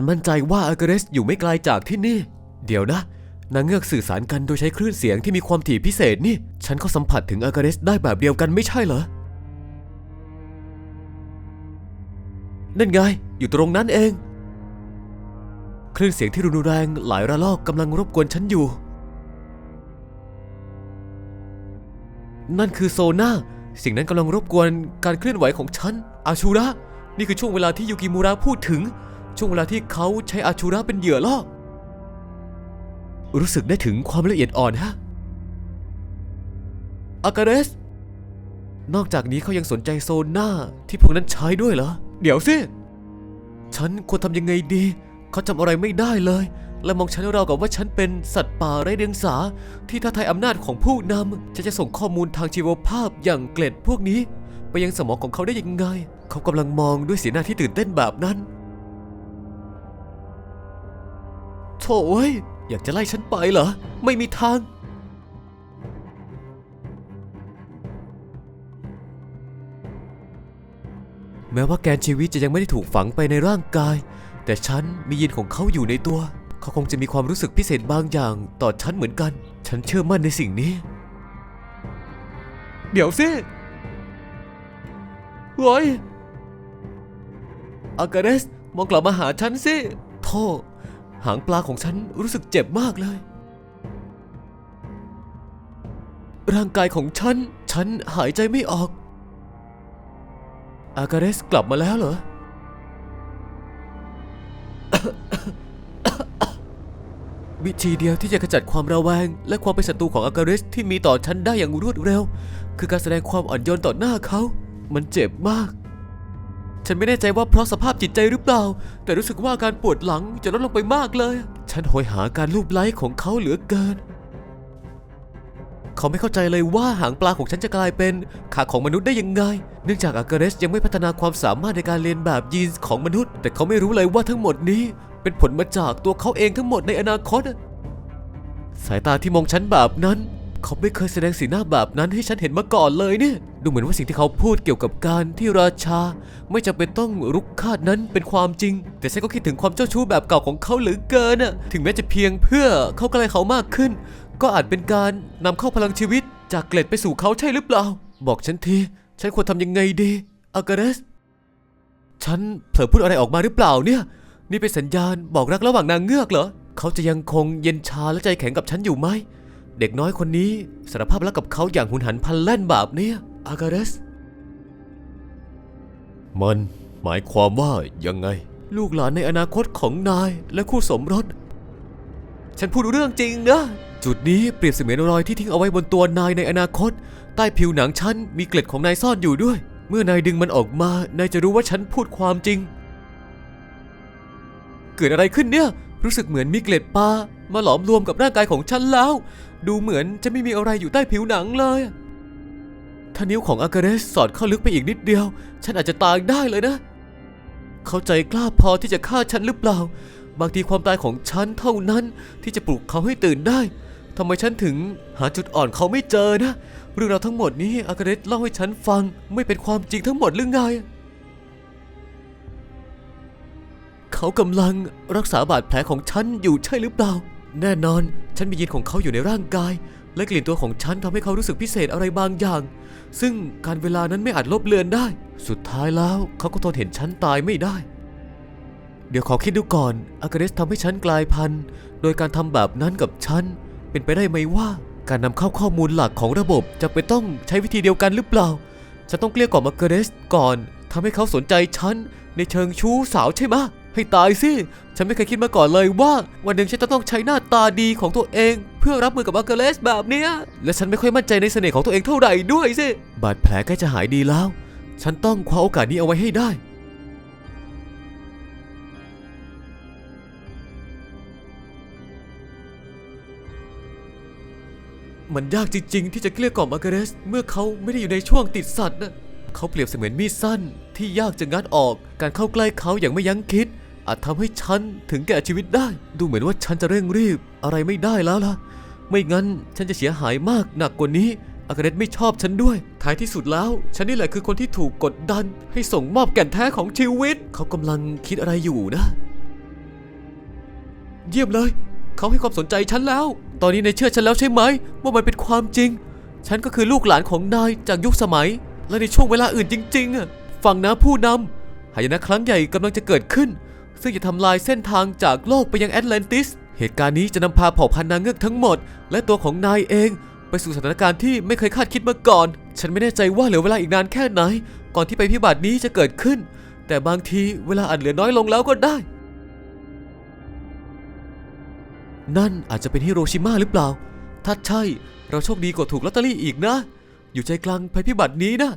ฉันมั่นใจว่าอาร์เกเรสอยู่ไม่ไกลจากที่นี่ เดี๋ยวนะนางเงือกสื่อสารกันโดยใช้คลื่นเสียงที่มีความถี่พิเศษนี่ ฉันก็สัมผัสถึงอาร์เกเรสได้แบบเดียวกันไม่ใช่เหรอ นั่นไง อยู่ตรงนั้นเอง คลื่นเสียงที่รุนแรงหลายระลอกกำลังรบกวนฉันอยู่ นั่นคือโซน่าสิ่งนั้นกำลังรบกวนการเคลื่อนไหวของฉัน อาชูระ นี่คือช่วงเวลาที่ยูกิมูระพูดถึง ช่วงเวลาที่เขาใช้อาชูระเป็นเหยื่อล่อ รู้สึกได้ถึงความละเอียดอ่อนฮะ อากาเรส นอกจากนี้เขายังสนใจโซน่าที่พวกนั้นใช้ด้วยเหรอ เดี๋ยวสิ ฉันควรทำยังไงดี เขาจำอะไรไม่ได้เลย และมองฉันเราวกับว่าฉันเป็นสัตว์ป่าไร้เดียงสา ที่ท้าทายอำนาจของผู้นำจะจะส่งข้อมูลทางชีวภาพอย่างเกล็ดพวกนี้ ไปยังสมองของเขาได้ยังไง เขากำลังมองด้วยสีหน้าที่ตื่นเต้นแบบนั้น ถเอ้ย อยากจะไล่ฉันไปเหรอ ไม่มีทาง แม้ว่าแกนชีวิตจะยังไม่ได้ถูกฝังไปในร่างกาย แต่ฉันมียีนของเขาอยู่ในตัว เขาคงจะมีความรู้สึกพิเศษบางอย่างต่อฉันเหมือนกัน ฉันเชื่อมั่นในสิ่งนี้ เดี๋ยวสิเฮ้ยอากาเรสมองกลับมาหาฉันสิโธ่ หางปลาของฉันรู้สึกเจ็บมากเลย ร่างกายของฉัน ฉันหายใจไม่ออก อากาเรสกลับมาแล้วเหรอ วิธีเดียวที่จะขจัดความระแวง และความเป็นศัตรูของอากาเรสที่มีต่อฉันได้อย่างรวดเร็ว คือการแสดงความอ่อนโยนต่อหน้าเขา มันเจ็บมาก ฉันไม่แน่ใจว่าเพราะสภาพจิตใจหรือเปล่า แต่รู้สึกว่าการปวดหลังจะลดลงไปมากเลย ฉันโหยหาการลูบไล้ของเขาเหลือเกิน เขาไม่เข้าใจเลยว่าหางปลาของฉันจะกลายเป็นขาของมนุษย์ได้ยังไง เนื่องจากอากาเรสยังไม่พัฒนาความสามารถในการเรียนแบบยีนส์ของมนุษย์ แต่เขาไม่รู้เลยว่าทั้งหมดนี้ เป็นผลมาจากตัวเขาเองทั้งหมดในอนาคต สายตาที่มองฉันแบบนั้น เขาไม่เคยแสดงสีหน้าแบบนั้นให้ฉันเห็นมาก่อนเลยเนี่ย ดูเหมือนว่าสิ่งที่เขาพูดเกี่ยวกับการที่ราชา ไม่จำเป็นต้องรุกคาดนั้นเป็นความจริง แต่ฉันก็คิดถึงความเจ้าชู้แบบเก่าของเขาเหลือเกินน่ะ ถึงแม้จะเพียงเพื่อเข้าใกล้เขามากขึ้น ก็อาจเป็นการนำเข้าพลังชีวิต จากเกล็ดไปสู่เขาใช่หรือเปล่า บอกฉันที ฉันควรทำยังไงดีอากาเรสฉันเผลอพูดอะไรออกมาหรือเปล่าเนี่ย นี่เป็นสัญญาณบอกรักระหว่างนางเงือกเหรอ เขาจะยังคงเย็นชาและใจแข็งกับฉันอยู่ไหม เด็กน้อยคนนี้สารภาพรักกับเขาอย่างหุนหันพลันแล่นแบบเนี้ยอากาเรสมันหมายความว่ายังไง ลูกหลานในอนาคตของนายและคู่สมรส ฉันพูดเรื่องจริงนะ จุดนี้เปรียบเสมือนรอยที่ทิ้งเอาไว้บนตัวนายในอนาคต ใต้ผิวหนังฉันมีเกล็ดของนายซ่อนอยู่ด้วย เมื่อนายดึงมันออกมานายจะรู้ว่าฉันพูดความจริง เกิดอะไรขึ้นเนี่ย รู้สึกเหมือนมีเกล็ดปลา มาหลอมรวมกับร่างกายของฉันแล้ว ดูเหมือนจะไม่มีอะไรอยู่ใต้ผิวหนังเลยถ้านิ้วของอากาเรสสอดเข้าลึกไปอีกนิดเดียว ฉันอาจจะตายได้เลยนะ เข้าใจกล้าพอที่จะฆ่าฉันหรือเปล่า บางทีความตายของฉันเท่านั้นที่จะปลุกเขาให้ตื่นได้ทำไมฉันถึงหาจุดอ่อนเขาไม่เจอนะ เรื่องราวทั้งหมดนี้อากาเรสเล่าให้ฉันฟังไม่เป็นความจริงทั้งหมดหรือไงเขากำลังรักษาบาดแผลของฉันอยู่ใช่หรือเปล่า แน่นอนฉันมียีนของเขาอยู่ในร่างกาย และกลิ่นตัวของฉันทำให้เขารู้สึกพิเศษอะไรบางอย่าง ซึ่งการเวลานั้นไม่อาจลบเลือนได้ สุดท้ายแล้วเขาก็ทนเห็นฉันตายไม่ได้ เดี๋ยวขอคิดดูก่อนอากาเรสทำให้ฉันกลายพันธุ์ โดยการทำแบบนั้นกับฉัน เป็นไปได้ไหมว่าการนำเข้าข้อมูลหลักของระบบจะเป็นต้องใช้วิธีเดียวกันหรือเปล่า ฉันต้องเกลี้ยกล่อมอากาเรสก่อนทำให้เขาสนใจฉันในเชิงชู้สาวใช่ไหม ให้ตายสิ ฉันไม่เคยคิดมาก่อนเลยว่า วันหนึ่งฉันจะต้องใช้หน้าตาดีของตัวเอง เพื่อรับมือกับอากเลสแบบเนี้ย และฉันไม่ค่อยมั่นใจในเสน่ห์ของตัวเองเท่าไหร่ด้วยสิ บาดแผลใกล้จะหายดีแล้ว ฉันต้องคว้าโอกาสนี้เอาไว้ให้ได้ มันยากจริงๆ ที่จะเกลี้ยกล่อมอากาเรสเมื่อเขาไม่ได้อยู่ในช่วงติดสัตว์นะเขาเปรียบเสมือนมีดสั้น ที่ยากจะงัดออก การเข้าใกล้เขาอย่างไม่ยั้งคิด อาจทำให้ฉันถึงแก่ชีวิตได้ ดูเหมือนว่าฉันจะเร่งรีบอะไรไม่ได้แล้วล่ะ ไม่งั้นฉันจะเสียหายมากหนักกว่านี้อากาเรสไม่ชอบฉันด้วย ท้ายที่สุดแล้ว ฉันนี่แหละคือคนที่ถูกกดดัน ให้ส่งมอบแก่นแท้ของชีวิต เขากำลังคิดอะไรอยู่นะ เยี่ยมเลย เขาให้ความสนใจฉันแล้ว ตอนนี้นายเชื่อฉันแล้วใช่ไหม ว่ามันเป็นความจริง ฉันก็คือลูกหลานของนายจากยุคสมัย และในช่วงเวลาอื่นจริงๆอะ ฟังนะผู้นำหายนะครั้งใหญ่กำลังจะเกิดขึ้น ซึ่งจะทำลายเส้นทางจากโลกไปยังแอตแลนติส เหตุการณ์นี้จะนำพาเผ่าพันธุ์นางเงือกทั้งหมด และตัวของนายเอง ไปสู่สถานการณ์ที่ไม่เคยคาดคิดมาก่อน ฉันไม่แน่ใจว่าเหลือเวลาอีกนานแค่ไหน ก่อนที่ภัยพิบัตินี้จะเกิดขึ้น แต่บางทีเวลาอาจเหลือน้อยลงแล้วก็ได้ นั่นอาจจะเป็นฮิโรชิมาหรือเปล่า ถ้าใช่ เราโชคดีกว่าถูกลอตเตอรี่อีกนะ อยู่ใจกลางภัยพิบัตินี้นะ